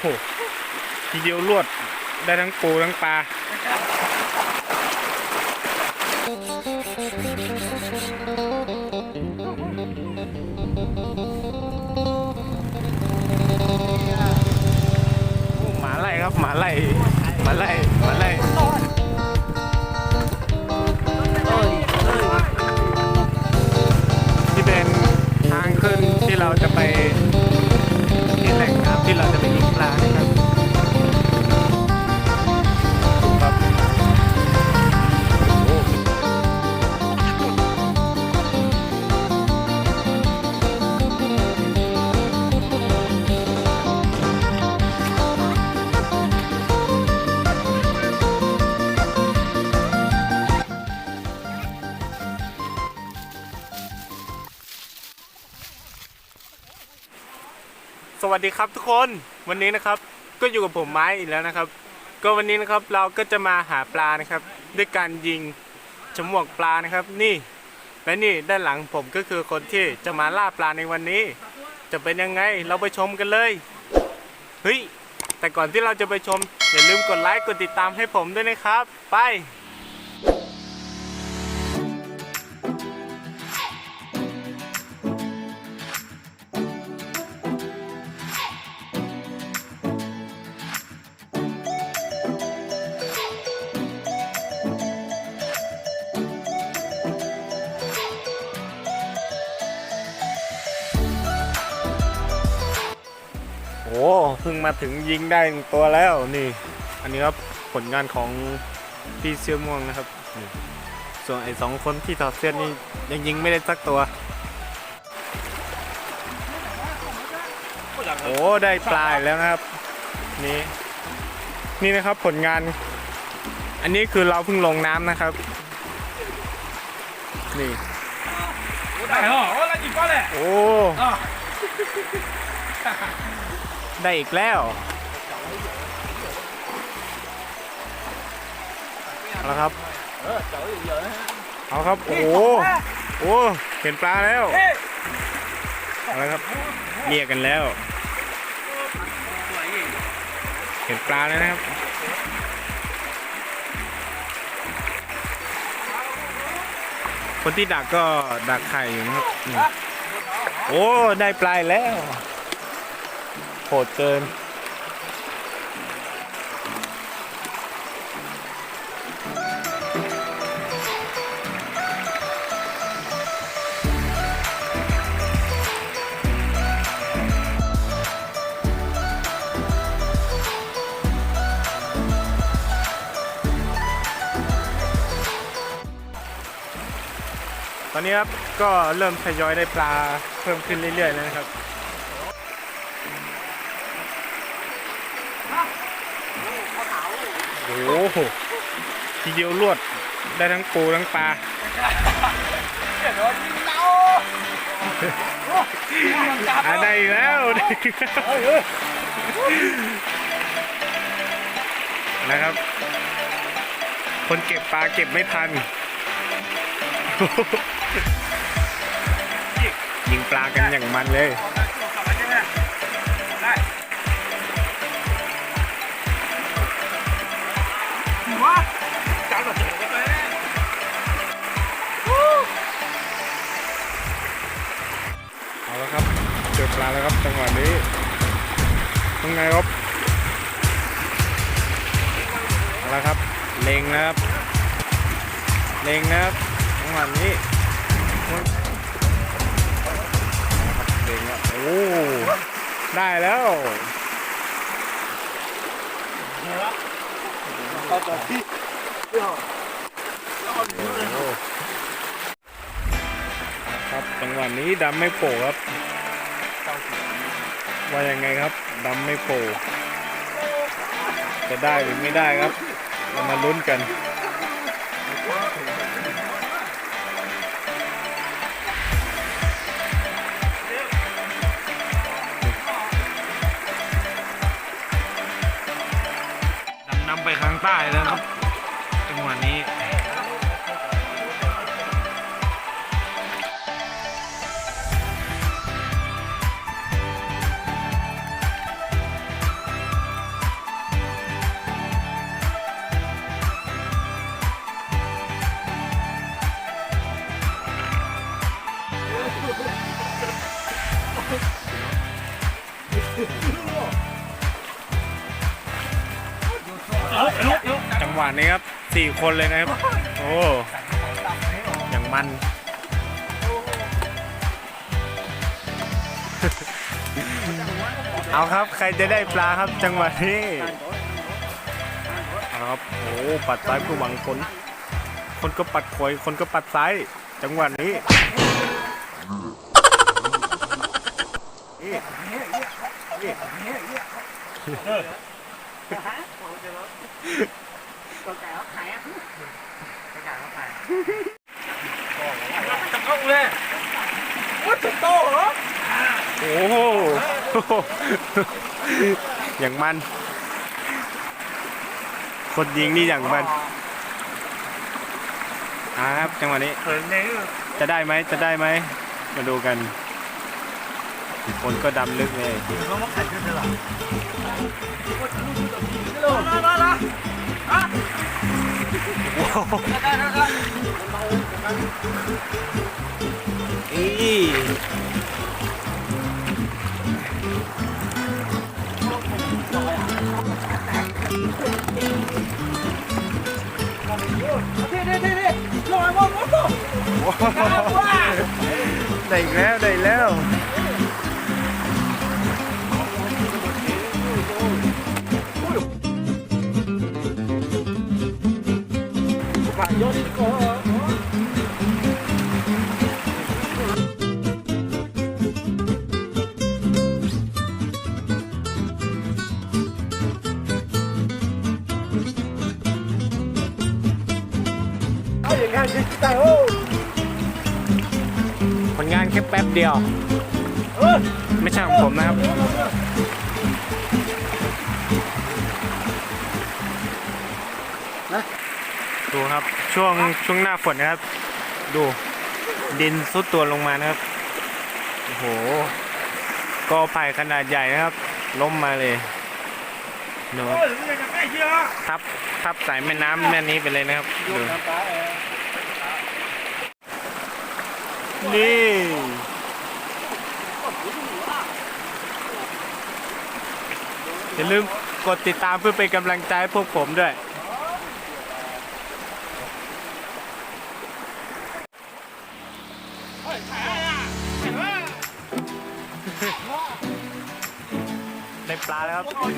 โหทีเดียวรวดได้ทั้งปูทั้งปลาโอ้หมาไล่ครับหมาไล่หมาไล่หมาไล่ที่เป็นทางขึ้นที่เราจะไปที่แหล่ง ที่เราจะไปยิงปลานะครับ สวัสดีครับทุกคนวันนี้นะครับก็อยู่กับผมไม้อีกแล้วนะครับ ก็วันนี้นะครับเราก็จะมาหาปลานะครับ ด้วยการยิงฉมวกปลานะครับ นี่และนี่ด้านหลังผมก็คือคนที่จะมาล่าปลาในวันนี้ จะเป็นยังไงเราไปชมกันเลยเฮ้ยแต่ก่อนที่เราจะไปชมอย่าลืมกดไลค์กดติดตามให้ผมด้วยนะครับ ไป โอ้เพิ่งมาถึงยิงได้หนึ่งตัวแล้วนี่ อันนี้ครับผลงานของพี่เสื้อม่วงนะครับส่วนไอ้สองคนที่ถอดเสื้อนี่ยังยิงไม่ได้สักตัว โอ้ได้ปลายแล้วนะครับนี่นี่นะครับผลงาน อันนี้คือเราเพิ่งลงน้ำนะครับ นี่ ได้หรอโอ้ยยิงก็เลยโอ้ ได้อีกแล้วเอาละครับเอาครับ โอ้โหโอ้เห็นปลาแล้วเอาละครับเรียกกันแล้ว เห็นปลาแล้วนะครับคนที่ดักก็ดักไข่อยู่นะครับอืมโอ้ ได้ปลายแล้ว โหดเกิน ตอนนี้ครับ ก็เริ่มทยอยได้ปลาเพิ่มขึ้นเรื่อยๆแล้วนะครับ หทีเดียวรวดได้ทั้งปูทั้งปลาอะได้อีกแล้วได้อีกแล้วนะครับ คนเก็บปลาเก็บไม่ทัน ยิงปลากันอย่างมันเลย เอาละครับ เจอปลาแล้วครับจังหวะนี้ยังไงครับเอาละครับ เล็งนะครับ เล็งนะครับจังหวะนี้เล็งแล้วโอ้ได้แล้ว งหวะนี้ดำไม่โผล่ครับว่ายังไงครับดำไม่โผล่จะได้หรือไม่ได้ครับ เรามาลุ้นกันดำนำไปข้างใต้แล้วครับจังหวะนี้ จังหวะนี้ครับสี่คนเลยนะครับ โอ้อย่างมัน เอาครับใครจะได้ปลาครับจังหวะนี้เอาครับโอ้ปัดซ้ายเพื่อหวังผลคนก็ปัดขวาคนก็ปัดซ้าย จังหวะนี้นี่ จับเข้าเลยว่าจะโตเหรอ โอ้โห อย่างมัน คนยิงนี่อย่างมันอ่าครับจังหวะนี้ จะได้ไหมจะได้ไหม มาดูกัน คนก็ดำลึกเลยเรามาขัดกันเลยหรอมามามาอะได้ได้ได้อีเท่เท่เท่เท่ลอยมาหมดตัวได้อีกแล้วได้อีกแล้ว ผลงานแค่แป๊บเดียว ไม่ใช่ของผมนะครับ นะ ดูครับ ช่วงช่วงหน้าฝนนะครับ ดูดินซุดตัวลงมานะครับโอ้โหกอไผ่ขนาดใหญ่นะครับ ล้มมาเลยดูครับโอ้ยมันจะทับทับสายแม่น้ำแม่นี้ไปเลยนะครับดูนี่อย่าลืมกดติดตามเพื่อเป็นกำลังใจให้พวกผมด้วย ได้ปลาแล้วครับที่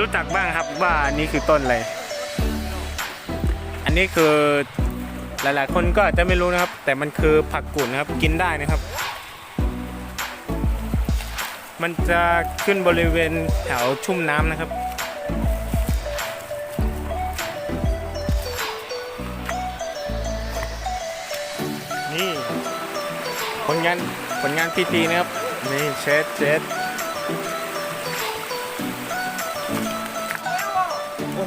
รู้จักบ้างครับว่านี่คือต้นอะไร อันนี้คือหลายๆ คนก็อาจจะไม่รู้นะครับ แต่มันคือผักกุ่นนะครับกินได้นะครับ มันจะขึ้นบริเวณแถวชุ่มน้ำนะครับนี่ผลงานผลงานพีทีนะครับนี่เช็ดเช็ด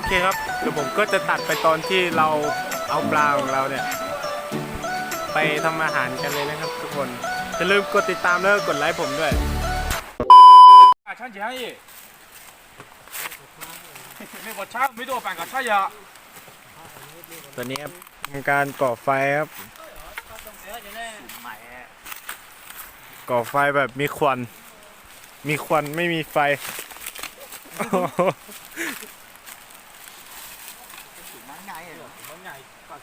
เคครับเดี๋ยวผมก็จะตัดไปตอนที่เราเอาปลาของเราเนี่ย ไปทำอาหารกันเลยนะครับทุกคนอย่าลืมกดติดตามแล้วก็กดไลค์ผมด้วยอาชัางจียี่ไม่กดช้างไม่ดูแปลงกับช่ายะตัวนี้ทำการก่อไฟครับก่อไฟแบบมีควัน มีควันไม่มีไฟ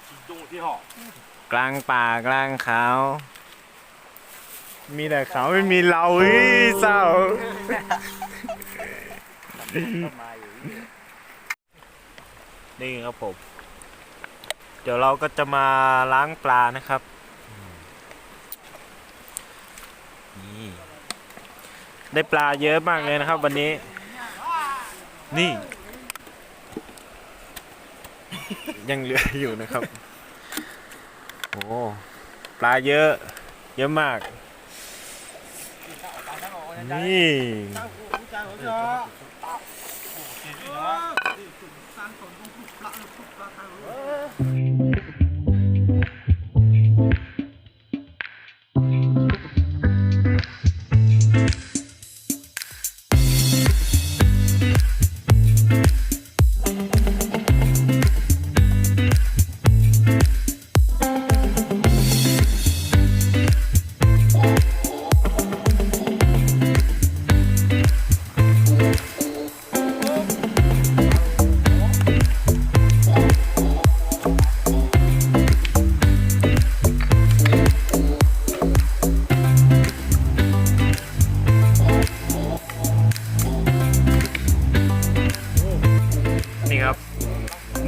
ก็ขี่โยที่หอกลางป่ากลางเขา มีแต่เขาไม่มีเราเฮ้ยเศร้านี่ครับผม เดี๋ยวเราก็จะมาล้างปลานะครับ นี่ ได้ปลาเยอะมากเลยนะครับ วันนี้ นี่ ยังเหลืออยู่นะครับ โอ้ปลาเยอะ เยอะมาก นี่นี่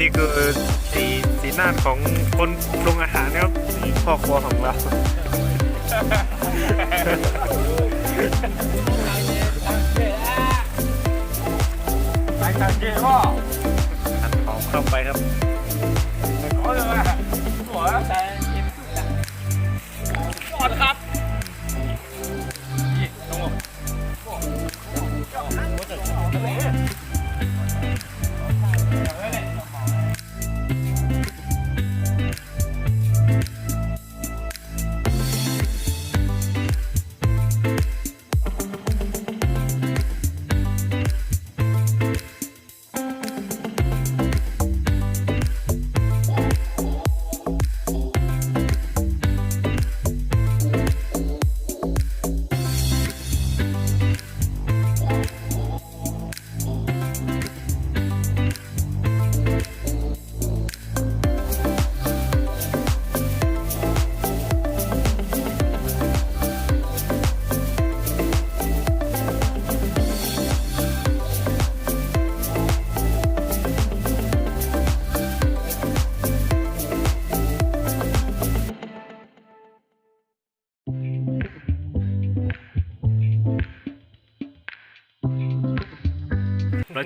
นี่คือสีสีหน้าของคนปรุงอาหารนะครับนี่พ่อครัวของเรา ไปกันเจ๊พ่อหั่นหอมเข้าไปครับขอเลยว่าหัวแต่ยิ้มกอดครับ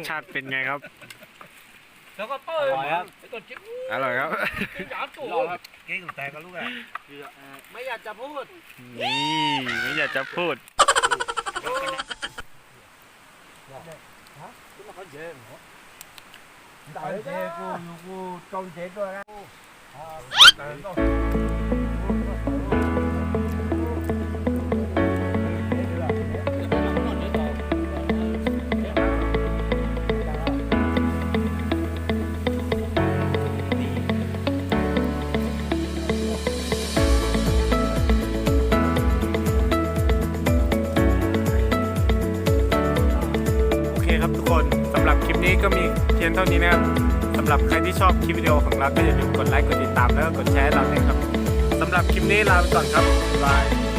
สชาติเป็นไงครับ แล้วก็เปิ้ลครับ ไอ้ตัวจิ๊บอร่อยครับจ๋าตู่ครับเก่งแต่ก็ลูกอะไม่อยากจะพูดนี่ไม่อยากจะพูด đại chế cô cô công chế tôi á โอ รับคลิปนี้ก็มีเพียงเท่านี้นะครับสำหรับใครที่ชอบคลิปวิดีโอของเราก็อย่าลืมกดไลค์กดติดตามแล้วก็กดแชร์เราด้วยครับสำหรับคลิปนี้ลาไปก่อนครับบ๊ายบาย